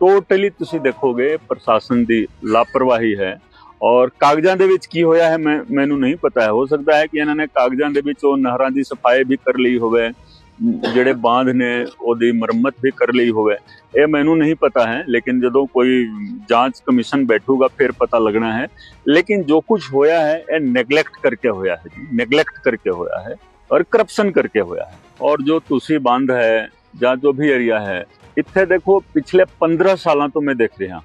Totally ਤੁਸੀਂ ਦੇਖੋਗੇ, ਪ੍ਰਸ਼ਾਸਨ ਦੀ ਲਾਪਰਵਾਹੀ ਹੈ। ਔਰ ਕਾਗਜ਼ਾਂ ਦੇ ਵਿੱਚ ਕੀ ਹੋਇਆ ਹੈ, ਮੈਂ, ਮੈਨੂੰ ਨਹੀਂ ਪਤਾ ਹੈ। ਹੋ ਸਕਦਾ ਹੈ ਕਿ ਇਹਨਾਂ ਨੇ ਕਾਗਜ਼ਾਂ ਦੇ ਵਿੱਚ ਉਹ ਨਹਿਰਾਂ ਦੀ ਸਫ਼ਾਈ ਵੀ ਕਰ ਲਈ ਹੋਵੇ, ਜਿਹੜੇ ਬਾਂਧ ਨੇ, ਉਹਦੀ ਮੁਰੰਮਤ ਵੀ ਕਰ ਲਈ ਹੋਵੇ। ਇਹ ਮੈਨੂੰ ਨਹੀਂ ਪਤਾ ਹੈ, ਲੇਕਿਨ ਜਦੋਂ ਕੋਈ ਜਾਂਚ ਕਮਿਸ਼ਨ ਬੈਠੂਗਾ, ਫਿਰ ਪਤਾ ਲੱਗਣਾ ਹੈ। ਲੇਕਿਨ ਜੋ ਕੁਝ ਹੋਇਆ ਹੈ, ਇਹ ਨੈਗਲੈਕਟ ਕਰਕੇ ਹੋਇਆ ਹੈ ਜੀ। ਨੈਗਲੈਕਟ ਕਰਕੇ ਹੋਇਆ ਹੈ। ਔਰ ਕਰਪਸ਼ਨ ਕਰਕੇ ਹੋਇਆ ਹੈ। ਔਰ ਜੋ ਤੁਸੀਂ ਬੰਦ ਹੈ ਜਾਂ ਜੋ ਵੀ ਏਰੀਆ ਹੈ ਇੱਥੇ ਦੇਖੋ ਪਿਛਲੇ 15 ਸਾਲਾਂ ਤੋਂ ਮੈਂ ਦੇਖ ਰਿਹਾ।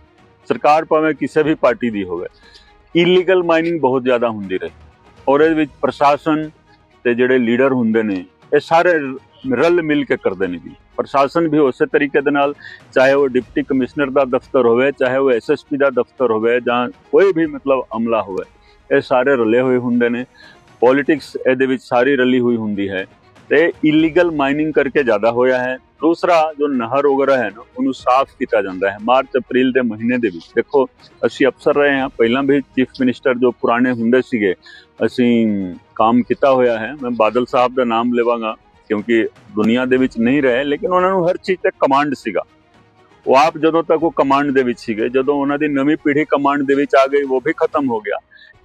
ਸਰਕਾਰ ਭਾਵੇਂ ਕਿਸੇ ਵੀ ਪਾਰਟੀ ਦੀ ਹੋਵੇ ਇਲੀਗਲ ਮਾਈਨਿੰਗ ਬਹੁਤ ਜ਼ਿਆਦਾ ਹੁੰਦੀ ਰਹੀ। ਔਰ ਇਹਦੇ ਵਿੱਚ ਪ੍ਰਸ਼ਾਸਨ ਤੇ ਜਿਹੜੇ ਲੀਡਰ ਹੁੰਦੇ ਨੇ, ਇਹ ਸਾਰੇ ਰਲ ਮਿਲ ਕੇ ਕਰਦੇ ਨੇ ਜੀ। ਪ੍ਰਸ਼ਾਸਨ ਵੀ ਉਸੇ ਤਰੀਕੇ ਦੇ ਨਾਲ, ਚਾਹੇ ਉਹ ਡਿਪਟੀ ਕਮਿਸ਼ਨਰ ਦਾ ਦਫ਼ਤਰ ਹੋਵੇ, ਚਾਹੇ ਉਹ ਐਸਐਸਪੀ ਦਾ ਦਫ਼ਤਰ ਹੋਵੇ ਜਾਂ ਕੋਈ ਵੀ ਮਤਲਬ ਅਮਲਾ ਹੋਵੇ, ਇਹ ਸਾਰੇ ਰਲੇ ਹੋਏ ਹੁੰਦੇ ਨੇ। ਪੋਲਿਟਿਕਸ ਇਹਦੇ ਵਿੱਚ ਸਾਰੀ ਰਲੀ ਹੋਈ ਹੁੰਦੀ ਹੈ। ਤੇ ਇਲੀਗਲ ਮਾਈਨਿੰਗ ਕਰਕੇ ਜ਼ਿਆਦਾ ਹੋਇਆ ਹੈ। ਦੂਸਰਾ ਜੋ ਨਹਿਰ ਵਗੈਰਾ ਹੈ ਨਾ, ਉਹਨੂੰ ਸਾਫ਼ ਕੀਤਾ ਜਾਂਦਾ ਹੈ। ਮਾਰਚ, ਅਪ੍ਰੈਲ ਦੇ ਮਹੀਨੇ ਦੇ ਵਿੱਚ। ਦੇਖੋ, ਅਸੀਂ ਅਫਸਰ ਰਹੇ ਹਾਂ। ਪਹਿਲਾਂ ਵੀ ਚੀਫ ਮਿਨਿਸਟਰ ਜੋ ਪੁਰਾਣੇ ਹੁੰਦੇ ਸੀਗੇ, ਅਸੀਂ ਕੰਮ ਕੀਤਾ ਹੋਇਆ ਹੈ। ਮੈਂ ਬਾਦਲ ਸਾਹਿਬ ਦਾ ਨਾਮ ਲਵਾਂਗਾ, ਕਿਉਂਕਿ ਦੁਨੀਆ ਦੇ ਵਿੱਚ ਨਹੀਂ ਰਹੇ, ਲੇਕਿਨ ਉਹਨਾਂ ਨੂੰ ਹਰ ਚੀਜ਼ ਤੇ ਕਮਾਂਡ ਸੀਗਾ। ਉਹ ਆਪ ਜਦੋਂ ਤੱਕ ਉਹ ਕਮਾਂਡ ਦੇ ਵਿੱਚ ਸੀਗੇ, ਜਦੋਂ ਉਹਨਾਂ ਦੀ ਨਵੀਂ ਪੀੜ੍ਹੀ ਕਮਾਂਡ ਦੇ ਵਿੱਚ ਆ ਗਈ, ਉਹ ਵੀ ਖਤਮ ਹੋ ਗਿਆ।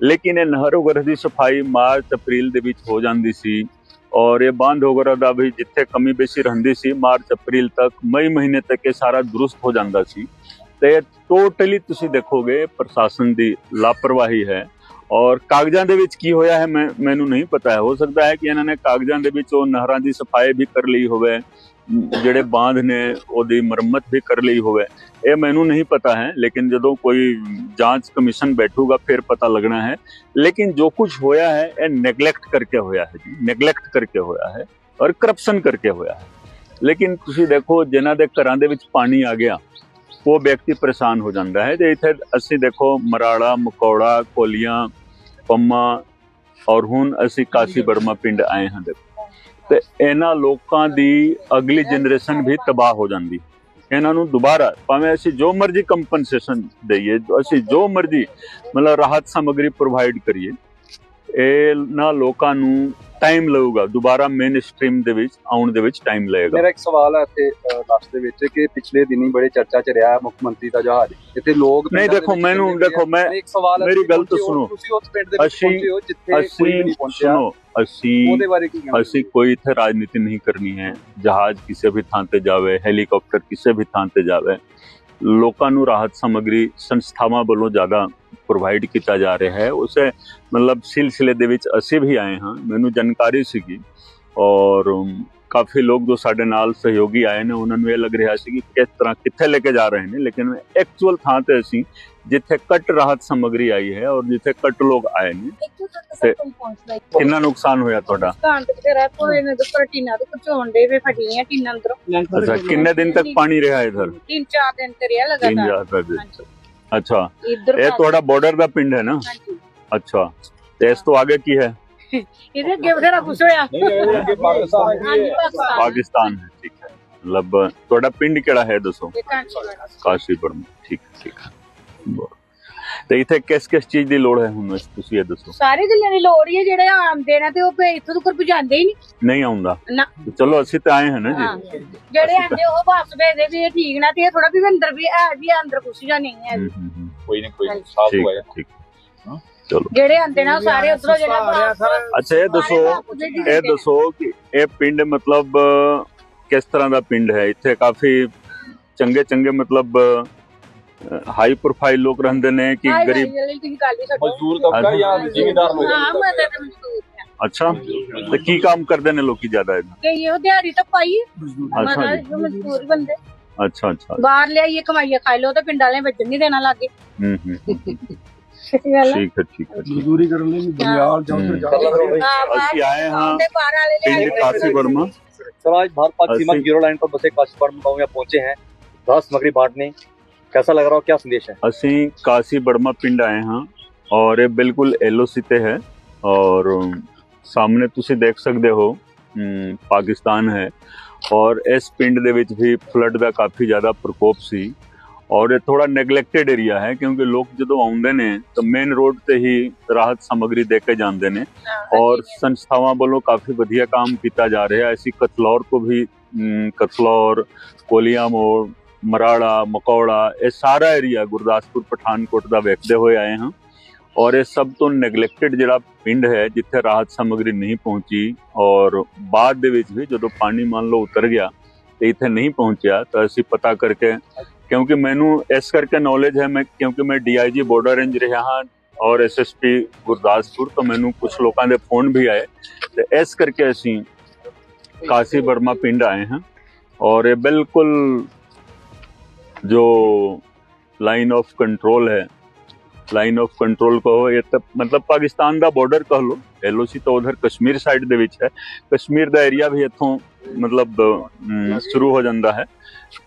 ਲੇਕਿਨ ਇਹ ਨਹਿਰ ਵਗੈਰਾ ਦੀ ਸਫ਼ਾਈ ਮਾਰਚ, ਅਪ੍ਰੈਲ ਦੇ ਵਿੱਚ ਹੋ ਜਾਂਦੀ ਸੀ। ਔਰ ਇਹ ਬੰਦ ਵਗੈਰਾ ਦਾ ਵੀ ਜਿੱਥੇ ਕਮੀ ਬੇਸੀ ਰਹਿੰਦੀ ਸੀ ਮਾਰਚ ਅਪ੍ਰੈਲ ਤੱਕ ਮਈ ਮਹੀਨੇ ਤੱਕ ਇਹ ਸਾਰਾ ਦਰੁਸਤ ਹੋ ਜਾਂਦਾ ਸੀ ਤੇ ਟੋਟਲੀ ਤੁਸੀਂ ਦੇਖੋਗੇ ਪ੍ਰਸ਼ਾਸਨ ਦੀ ਲਾਪਰਵਾਹੀ ਹੈ ਔਰ ਕਾਗਜ਼ਾਂ ਦੇ ਵਿੱਚ ਕੀ ਹੋਇਆ ਹੈ ਮੈਂ ਮੈਨੂੰ ਨਹੀਂ ਪਤਾ ਹੈ ਹੋ ਸਕਦਾ ਹੈ ਕਿ ਇਹਨਾਂ ਨੇ ਕਾਗਜ਼ਾਂ ਦੇ ਵਿੱਚ ਉਹ ਨਹਿਰਾਂ ਦੀ ਸਫ਼ਾਈ ਵੀ ਕਰ ਲਈ ਹੋਵੇ ਜਿਹੜੇ ਬਾਂਧ ਨੇ ਉਹਦੀ ਮੁਰੰਮਤ ਵੀ ਕਰ ਲਈ ਹੋਵੇ। ਇਹ ਮੈਨੂੰ ਨਹੀਂ ਪਤਾ ਹੈ ਲੇਕਿਨ ਜਦੋਂ ਕੋਈ ਜਾਂਚ ਕਮਿਸ਼ਨ ਬੈਠੂਗਾ ਫਿਰ ਪਤਾ ਲੱਗਣਾ ਹੈ। ਲੇਕਿਨ ਜੋ ਕੁਝ ਹੋਇਆ ਹੈ ਇਹ ਨੈਗਲੈਕਟ ਕਰਕੇ ਹੋਇਆ ਹੈ ਜੀ। ਨੈਗਲੈਕਟ ਕਰਕੇ ਹੋਇਆ ਹੈ ਔਰ ਕਰਪਸ਼ਨ ਕਰਕੇ ਹੋਇਆ ਹੈ। ਲੇਕਿਨ ਤੁਸੀਂ ਦੇਖੋ ਜਿਨ੍ਹਾਂ ਦੇ ਘਰਾਂ ਦੇ ਵਿੱਚ ਪਾਣੀ ਆ ਗਿਆ ਉਹ ਵਿਅਕਤੀ ਪਰੇਸ਼ਾਨ ਹੋ ਜਾਂਦਾ ਹੈ। ਤੇ ਇੱਥੇ ਅਸੀਂ ਦੇਖੋ ਮਰਾੜਾ ਮਕੌੜਾ ਕੋਲੀਆਂ ਪੰਮਾ ਔਰ ਹੁਣ ਅਸੀਂ ਕਾਸੀ ਬਰਮਾ ਪਿੰਡ ਆਏ ਹਾਂ ਦੇਖੋ। ਤੇ ਇਹਨਾਂ ਲੋਕਾਂ ਦੀ ਅਗਲੀ ਜਨਰੇਸ਼ਨ ਵੀ ਤਬਾਹ ਹੋ ਜਾਂਦੀ। ਇਹਨਾਂ ਨੂੰ ਦੁਬਾਰਾ ਭਾਵੇਂ ਅਸੀਂ ਜੋ ਮਰਜ਼ੀ ਕੰਪਨਸੇਸ਼ਨ ਦਈਏ, ਅਸੀਂ ਜੋ ਮਰਜ਼ੀ ਮਤਲਬ ਰਾਹਤ ਸਮਗਰੀ ਪ੍ਰੋਵਾਈਡ ਕਰੀਏ ਇਹ ਨਾ ਲੋਕਾਂ ਨੂੰ ਟਾਈਮ ਲਊਗਾ। ਦੁਬਾਰਾ ਮੇਨ ਸਟ੍ਰੀਮ ਦੇ ਵਿੱਚ ਆਉਣ ਦੇ ਵਿੱਚ ਟਾਈਮ ਲੱਗੇਗਾ ਮੇਰਾ ਇੱਕ ਸਵਾਲ ਹੈ ਇੱਥੇ ਲਾਸਟ ਦੇ ਵਿੱਚ ਕਿ ਪਿਛਲੇ ਦਿਨੀ ਬੜੇ ਚਰਚਾ ਚ ਰਿਹਾ ਹੈ ਮੁੱਖ ਮੰਤਰੀ ਦਾ ਜਹਾਜ਼। ਇੱਥੇ ਲੋਕ ਨਹੀਂ, ਦੇਖੋ, ਮੈਨੂੰ- ਦੇਖੋ, ਮੈਂ- ਮੇਰੀ ਗੱਲ ਤਾਂ ਸੁਣੋ। ਤੁਸੀਂ ਉਸ ਪਿੰਡ ਦੇ ਵਿੱਚ ਪਹੁੰਚੇ ਹੋ ਜਿੱਥੇ ਕੋਈ ਨਹੀਂ ਪਹੁੰਚਿਆ। ਸੁਣੋ ਅਸੀਂ ਉਹਦੇ ਬਾਰੇ ਕੀ ਅਸੀਂ ਕੋਈ ਇੱਥੇ ਰਾਜਨੀਤੀ ਨਹੀਂ ਕਰਨੀ ਹੈ। ਜਹਾਜ਼ ਕਿਸੇ ਵੀ ਥਾਂ ਤੇ ਜਾਵੇ ਹੈਲੀਕਾਪਟਰ ਕਿਸੇ ਵੀ ਥਾਂ ਤੇ ਜਾਵੇ। ਲੋਕਾਂ ਨੂੰ ਰਾਹਤ ਸਮਗਰੀ ਸੰਸਥਾਵਾਂ ਵੱਲੋਂ ਜ਼ਿਆਦਾ ਪ੍ਰੋਵਾਈਡ ਕੀਤਾ ਜਾ ਰਿਹਾ ਹੈ। ਉਸੇ ਮਤਲਬ ਸਿਲਸਿਲੇ ਦੇ ਵਿੱਚ ਅਸੀਂ ਵੀ ਆਏ ਹਾਂ। ਮੈਨੂੰ ਜਾਣਕਾਰੀ ਸੀਗੀ ਔਰ ਕਾਫੀ ਲੋਕ ਜੋ ਸਾਡੇ ਨਾਲ ਸਹਿਯੋਗੀ ਆਏ ਨੇ, ਉਹਨਾਂ ਨੂੰ ਇਹ ਲੱਗ ਰਿਹਾ ਸੀ ਕਿ ਕਿਸ ਤਰ੍ਹਾਂ ਕਿੱਥੇ ਲੈ ਕੇ ਜਾ ਰਹੇ ਨੇ, ਲੇਕਿਨ ਐਕਚੁਅਲ ਥਾਂ ਤੇ ਅਸੀਂ ਜਿੱਥੇ ਕੱਟ ਰਾਹਤ ਸਮਗਰੀ ਆਈ ਹੈ ਔਰ ਜਿੱਥੇ ਕੱਟ ਲੋਕ ਆਏ ਨੇ ਇੱਥੋਂ ਤੱਕ ਤੇ- ਸਭ ਤੋਂ ਪਹੁੰਚਦਾ ਹੈ ਕਿੰਨਾ ਨੁਕਸਾਨ ਹੋਇਆ ਤੁਹਾਡਾ ਦੁਕਾਨ ਤੇ ਬਥੇਰਾ ਕੋਈ ਨੇ ਦੁੱਪਰ ਟੀਨਾ ਤੇ ਕੁਚੋਣ ਦੇ ਵੇ ਫਟੀਆਂ ਟੀਨਾਂ ਅੰਦਰੋਂ ਅੱਛਾ ਕਿੰਨੇ ਦਿਨ ਤੱਕ ਪਾਣੀ ਰਿਹਾ ਇਧਰ ਤਿੰਨ ਚਾਰ ਦਿਨ ਤੇ ਰਿਹਾ तीन ਲਗਾਤਾਰ हजार रुपए ਹਾਂਜੀ अच्छा ਇੱਧਰ ਇਹ ਤੁਹਾਡਾ ਬਾਰਡਰ ਦਾ ਪਿੰਡ ਹੈ ਨਾ ਹਾਂਜੀ ਅੱਛਾ ਤੇ ਇਸ ਤੋਂ ਅੱਗੇ ਕੀ ਹੈ ਇਹਦੇ ਅੱਗੇ ਬਥੇਰਾ ਕੁਛ ਹੋਇਆ ਹਾਂਜੀ ਪਾਕਿਸਤਾਨ ਪਾਕਿਸਤਾਨ ਹੈ ਠੀਕ ਹੈ ਮਤਲਬ ਤੁਹਾਡਾ ਪਿੰਡ ਕਿਹੜਾ ਹੈ ਦੱਸੋ ਇਹ ਕਾਂਚੀ ਵਾਲਾ ਕਾਸ਼ੀਪੁਰਮ ਠੀਕ ਹੈ, ਠੀਕ ਹੈ। ਬਹੁਤ। ਤੇ ਇੱਥੇ ਕਿਸ ਕਿਸ ਚੀਜ਼ ਦੀ ਲੋੜ ਹੈ ਹੁਣ ਤੁਸੀਂ ਇਹ ਦੱਸੋ? ਸਾਰੇ ਗੱਲਾਂ ਦੀ ਲੋੜ ਹੀ ਹੈ ਜਿਹੜੇ ਆਉਂਦੇ ਨੇ ਤੇ ਉਹ ਫੇ ਇੱਥੋਂ ਤੱਕ ਪਹੁੰਚਾਉਂਦੇ ਹੀ ਨਹੀਂ। ਨਹੀਂ ਆਉਂਦਾ। ਨਾ। ਚਲੋ ਅਸੀਂ ਤਾਂ ਆਏ ਹਾਂ ਨਾ ਹਾਂ। ਜੀ ਜਿਹੜੇ ਆਂਦੇ ਉਹ ਵਾਪਸ ਭੇਜਦੇ ਵੀ ਇਹ ਠੀਕ ਨਾ ਤੇ ਇਹ ਥੋੜਾ ਵੀ ਅੰਦਰ ਵੀ ਹੈ ਵੀ ਅੰਦਰ ਕੁਛ ਜਾਂ ਨਹੀਂ ਹੈ। ਹਮ, ਹਮ, ਹਮ, ਕੋਈ ਨਾ ਕੋਈ। ਸਾਫ਼ ਠੀਕ ਹੋਇਆ। ਹੈ ਠੀਕ ਜਿਹੜੇ ਆਂਦੇ ਨੇ ਉਹ ਸਾਰੇ ਉਧਰੋਂ ਜਿਹੜਾ ਵਾਪਸ ਅੱਛਾ ਇਹ ਦੱਸੋ ਇਹ ਦੱਸੋ ਕਿ ਇਹ ਪਿੰਡ ਮਤਲਬ ਕਿਸ ਤਰ੍ਹਾਂ ਦਾ ਪਿੰਡ ਹੈ? ਇੱਥੇ ਕਾਫੀ ਚੰਗੇ ਚੰਗੇ ਮਤਲਬ ਹਾਈ ਪ੍ਰੋਫਾਈਲ ਲੋਕ ਰਹਿੰਦੇ ਨੇ ਕਿ ਗਰੀਬ ਤੁਸੀਂ ਗੱਲ ਹੀ ਛੱਡੋ ਮਜ਼ਦੂਰ ਤਬਕਾ ਜਾਂ ਜ਼ਿਮੀਦਾਰ ਲੋਕ ਹਾਂ ਮੈਂ ਤਾਂ ਮਜ਼ਦੂਰ ਹਾਂ ਅੱਛਾ ਤੇ ਕੀ ਕੰਮ ਕਰਦੇ ਨੇ ਲੋਕੀ ਜ਼ਿਆਦਾ ਇਹਨਾਂ ਕਿ ਇਹ ਦਿਹਾੜੀ ਤਾਂ ਪਾਈ ਅੱਛਾ ਮਤਲਬ ਜੀ ਜੋ ਮਜ਼ਦੂਰ ਬੰਦੇ ਅੱਛਾ ਅੱਛਾ ਬਾਹਰ ਲਿਆਈਏ ਕਮਾਈਏ ਖਾਈ ਲੋ ਤੇ ਪਿੰਡ ਵਾਲੇ ਵਿੱਚ ਨਹੀਂ ਦੇਣਾ ਲੱਗੇ ਹੂੰ ਹੂੰ ਹੂੰ, ਸਹੀ ਗੱਲ ਹੈ ਠੀਕ ਹੈ ਠੀਕ ਹੈ ਠੀਕ ਮਜ਼ਦੂਰੀ ਕਰਨ ਲਈ ਬਲਿਆਲ ਜਾਂ ਫਿਰ ਜਾ ਹਾਂ, ਬਾਹਰ ਅਸੀਂ ਆਏ ਹਾਂ ਦੇ ਬਾਹਰ वाले ले ਪਿੰਡ आए। ਕਾਸੀ वर्मा सर आज भारत पाक सीमा ਅਸੀਂ- जीरो लाइन पर बसे काशीपुरम गांव में पहुंचे हैं राहत सामग्री बांटने कैसा लग रहा हो क्या संदेश है ਅਸੀਂ ਕਾਸੀ ਬੜਮਾ ਪਿੰਡ ਆਏ ਹਾਂ ਔਰ ਇਹ ਬਿਲਕੁਲ ਐਲਓਸੀ ਤੇ ਹੈ ਔਰ ਅਮ, ਸਾਹਮਣੇ ਤੁਸੀਂ ਦੇਖ ਸਕਦੇ ਹੋ ਅਮ, ਪਾਕਿਸਤਾਨ ਹੈ ਔਰ ਇਸ ਪਿੰਡ ਦੇ ਵਿੱਚ ਵੀ ਫਲੱਡ ਦਾ ਕਾਫੀ ਜ਼ਿਆਦਾ ਪ੍ਰਕੋਪ ਸੀ ਔਰ ਇਹ ਥੋੜਾ ਨੈਗਲੈਕਟਡ ਏਰੀਆ ਹੈ ਕਿਉਂਕਿ ਲੋਕ ਜਦੋਂ ਆਉਂਦੇ ਨੇ ਤਾਂ ਮੇਨ ਰੋਡ ਤੇ ਹੀ ਰਾਹਤ ਸਮਗਰੀ ਦੇ ਕੇ ਜਾਂਦੇ ਨੇ हाँ, ਔਰ ਸੰਸਥਾਵਾਂ ਵੱਲੋਂ ਕਾਫੀ ਵਧੀਆ ਕੰਮ ਕੀਤਾ ਜਾ ਰਿਹਾ ਹੈ ਅਸੀਂ ਕਤਲੌਰ ਕੋ ਵੀ ਅਮ, ਕਤਲੌਰ ਕੋਲੀਆ ਮੋੜ ਮਰਾੜਾ ਮਕੌੜਾ, ਇਹ ਸਾਰਾ ਏਰੀਆ ਗੁਰਦਾਸਪੁਰ, ਪਠਾਨਕੋਟ ਦਾ ਵੇਖਦੇ ਹੋਏ ਆਏ ਹਾਂ। ਔਰ ਇਹ ਸਭ ਤੋਂ ਨੈਗਲੈਕਟਡ ਜਿਹੜਾ ਪਿੰਡ ਹੈ, ਜਿੱਥੇ ਰਾਹਤ ਸਮੱਗਰੀ ਨਹੀਂ ਪਹੁੰਚੀ ਔਰ ਬਾਅਦ ਦੇ ਵਿੱਚ ਵੀ ਜਦੋਂ ਪਾਣੀ ਮੰਨ ਲਓ ਉਤਰ ਗਿਆ ਤੇ ਇੱਥੇ ਨਹੀਂ ਪਹੁੰਚਿਆ, ਤਾਂ ਅਸੀਂ ਪਤਾ ਕਰਕੇ ਕਿਉਂਕਿ ਮੈਨੂੰ ਇਸ ਕਰਕੇ ਨੌਲੇਜ ਹੈ ਮੈਂ, ਕਿਉਂਕਿ ਮੈਂ ਡੀਆਈਜੀ ਬਾਰਡਰ ਰੇਂਜ ਰਿਹਾ ਹਾਂ ਔਰ ਐਸਐਸਪੀ ਗੁਰਦਾਸਪੁਰ ਤੋਂ ਮੈਨੂੰ ਕੁਝ ਲੋਕਾਂ ਦੇ ਫੋਨ ਵੀ ਆਏ। ਤੇ ਇਸ ਕਰਕੇ ਅਸੀਂ ਕਾਸੀ ਬਰਮਾ ਪਿੰਡ ਆਏ ਹਾਂ। ਔਰ ਇਹ ਬਿਲਕੁਲ जो ਲਾਈਨ ਆਫ ਕੰਟਰੋਲ ਹੈ ਲਾਈਨ ਆਫ ਕੰਟਰੋਲ ਕਹੋ, ਇਹ ਤਾਂ ਮਤਲਬ ਪਾਕਿਸਤਾਨ ਦਾ ਬਾਰਡਰ ਕਹ ਲੋ ਐਲਓਸੀ ਤਾਂ ਉਧਰ ਕਸ਼ਮੀਰ ਸਾਈਡ ਦੇ ਵਿੱਚ ਹੈ। ਕਸ਼ਮੀਰ ਦਾ ਏਰੀਆ ਵੀ ਇੱਥੋਂ ਮਤਲਬ ਸ਼ੁਰੂ ਹੋ ਜਾਂਦਾ ਹੈ।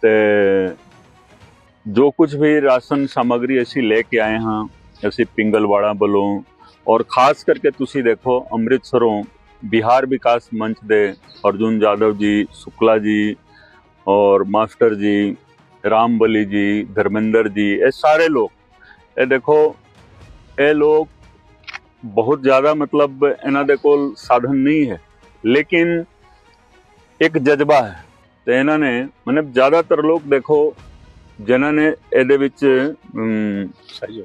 ਤੇ ਜੋ ਕੁਝ ਵੀ ਰਾਸ਼ਨ ਸਮਗਰੀ ਅਸੀਂ ਲੈ ਕੇ ਆਏ ਹਾਂ, ਅਸੀਂ ਪਿੰਗਲਵਾੜਾ ਵੱਲੋਂ, ਔਰ ਖਾਸ ਕਰਕੇ ਤੁਸੀਂ ਦੇਖੋ ਅੰਮ੍ਰਿਤਸਰੋਂ ਬਿਹਾਰ ਵਿਕਾਸ ਮੰਚ ਦੇ ਅਰਜੁਨ ਜਾਦਵ ਜੀ, ਸੁਕਲਾ ਜੀ ਔਰ ਮਾਸਟਰ ਜੀ ਰਾਮਬਲੀ ਜੀ ਧਰਮਿੰਦਰ ਜੀ ਇਹ ਸਾਰੇ ਲੋਕ ਇਹ ਦੇਖੋ ਇਹ ਲੋਕ ਬਹੁਤ ਜ਼ਿਆਦਾ ਮਤਲਬ ਇਹਨਾਂ ਦੇ ਕੋਲ ਸਾਧਨ ਨਹੀਂ ਹੈ ਲੇਕਿਨ ਇੱਕ ਜਜ਼ਬਾ ਹੈ ਤੇ ਇਹਨਾਂ ਨੇ ਮਤਲਬ ਜ਼ਿਆਦਾਤਰ ਲੋਕ ਦੇਖੋ ਜਿਨ੍ਹਾਂ ਨੇ ਇਹਦੇ ਵਿੱਚ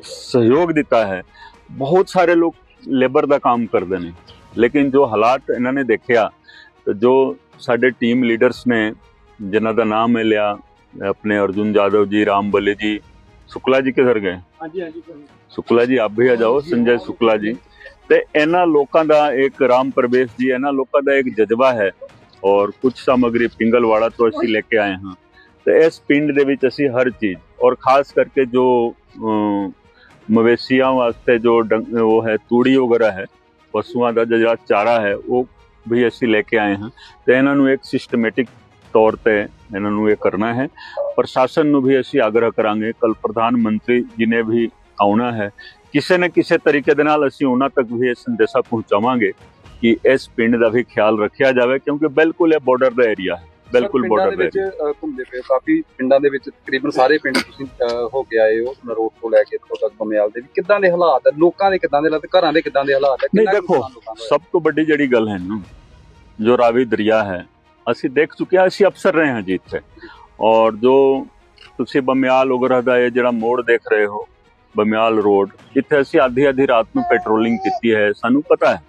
ਸਹਿਯੋਗ ਦਿੱਤਾ ਹੈ ਬਹੁਤ ਸਾਰੇ ਲੋਕ ਲੇਬਰ ਦਾ ਕੰਮ ਕਰਦੇ ਨੇ ਲੇਕਿਨ ਜੋ ਹਾਲਾਤ ਇਹਨਾਂ ਨੇ ਦੇਖਿਆ ਜੋ ਸਾਡੇ ਟੀਮ ਲੀਡਰਸ ਨੇ ਜਿਨ੍ਹਾਂ ਦਾ ਨਾਮ ਹੈ ਲਿਆ अपने अर्जुन यादव जी राम बले जी शुक्ला जी किधर गए ਹਾਂਜੀ ਹਾਂਜੀ शुक्ला जी आप भी आ जाओ संजय शुक्ला जी ਤੇ ਇਹਨਾਂ ਲੋਕਾਂ ਦਾ ਇੱਕ ਰਾਮ ਪ੍ਰਵੇਸ਼ ਜੀ ਇਹਨਾਂ ਲੋਕਾਂ ਦਾ ਇੱਕ ਜਜ਼ਬਾ ਹੈ ਔਰ ਕੁਝ ਸਮਗਰੀ ਪਿੰਗਲਵਾੜਾ ਤੋਂ ਅਸੀਂ ਲੈ ਕੇ ਆਏ ਹਾਂ ਤੇ ਇਸ ਪਿੰਡ ਦੇ ਵਿੱਚ ਅਸੀਂ ਹਰ ਚੀਜ਼ ਔਰ ਖਾਸ ਕਰਕੇ ਜੋ ਅਮ, ਮਵੇਸ਼ੀਆਂ ਵਾਸਤੇ ਜੋ ਡੰਗ- ਉਹ ਹੈ ਤੂੜੀ ਵਗੈਰਾ ਹੈ ਪਸ਼ੂਆਂ ਦਾ ਜਿਹੜਾ ਚਾਰਾ ਹੈ ਉਹ ਵੀ ਅਸੀਂ ਲੈ ਕੇ ਆਏ ਹਾਂ ਤੇ ਇਹਨਾਂ ਨੂੰ ਇੱਕ ਸਿਸਟਮੈਟਿਕ ਤੌਰ ਤੇ ਇਹਨਾਂ ਨੂੰ ਇਹ ਕਰਨਾ ਹੈ। ਪ੍ਰਸ਼ਾਸਨ ਨੂੰ ਵੀ ਅਸੀਂ ਆਗਰਹ ਕਰਾਂਗੇ। ਕੱਲ ਪ੍ਰਧਾਨ ਮੰਤਰੀ ਜੀ ਨੇ ਵੀ ਆਉਣਾ ਹੈ। ਕਿਸੇ ਨਾ ਕਿਸੇ ਤਰੀਕੇ ਦੇ ਨਾਲ ਅਸੀਂ ਉਹਨਾਂ ਤੱਕ ਵੀ ਇਹ ਸੰਦੇਸ਼ਾ ਪਹੁੰਚਾਵਾਂਗੇ ਕਿ ਇਸ ਪਿੰਡ ਦਾ ਵੀ ਖਿਆਲ ਰੱਖਿਆ ਜਾਵੇ ਕਿਉਂਕਿ ਬਿਲਕੁਲ ਇਹ ਬਾਰਡਰ ਦਾ ਏਰੀਆ ਹੈ। ਬਿਲਕੁਲ ਬਾਰਡਰ ਦੇ ਵਿੱਚ ਘੁੰਮਦੇ ਪਏ ਕਾਫੀ ਪਿੰਡਾਂ ਦੇ ਵਿੱਚ ਤਕਰੀਬਨ ਸਾਰੇ ਪਿੰਡ ਤੁਸੀਂ ਹੋ ਕੇ ਆਏ ਹੋ ਨਰੋਟ ਤੋਂ ਲੈ ਕੇ ਇੱਥੋਂ ਤੱਕ ਬਮਿਆਲ ਦੇ। ਵੀ ਕਿੱਦਾਂ ਦੇ ਹਾਲਾਤ ਹੈ? ਲੋਕਾਂ ਦੇ ਕਿੱਦਾਂ ਦੇ ਹਾਲਾਤ ਘਰਾਂ ਦੇ ਕਿੱਦਾਂ ਦੇ ਹਾਲਾਤ ਹੈ? ਨਹੀਂ ਦੇਖੋ? ਸਭ ਤੋਂ ਵੱਡੀ ਜਿਹੜੀ ਗੱਲ ਹੈ ਨਾ ਜੋ ਰਾਵੀ ਦਰਿਆ ਹੈ ਅਸੀਂ ਦੇਖ ਚੁੱਕੇ ਹਾਂ, ਅਸੀਂ ਅਫਸਰ ਰਹੇ ਹਾਂ ਜੀ ਇੱਥੇ। ਔਰ ਜੋ ਤੁਸੀਂ ਬਮਿਆਲ ਵਗੈਰਾ ਦਾ ਇਹ ਜਿਹੜਾ ਮੋੜ ਦੇਖ ਰਹੇ ਹੋ, ਬਮਿਆਲ ਰੋਡ ਇੱਥੇ ਅਸੀਂ ਅੱਧੀ ਅੱਧੀ ਰਾਤ ਨੂੰ ਪੈਟਰੋਲਿੰਗ ਕੀਤੀ ਹੈ, ਸਾਨੂੰ ਪਤਾ ਹੈ।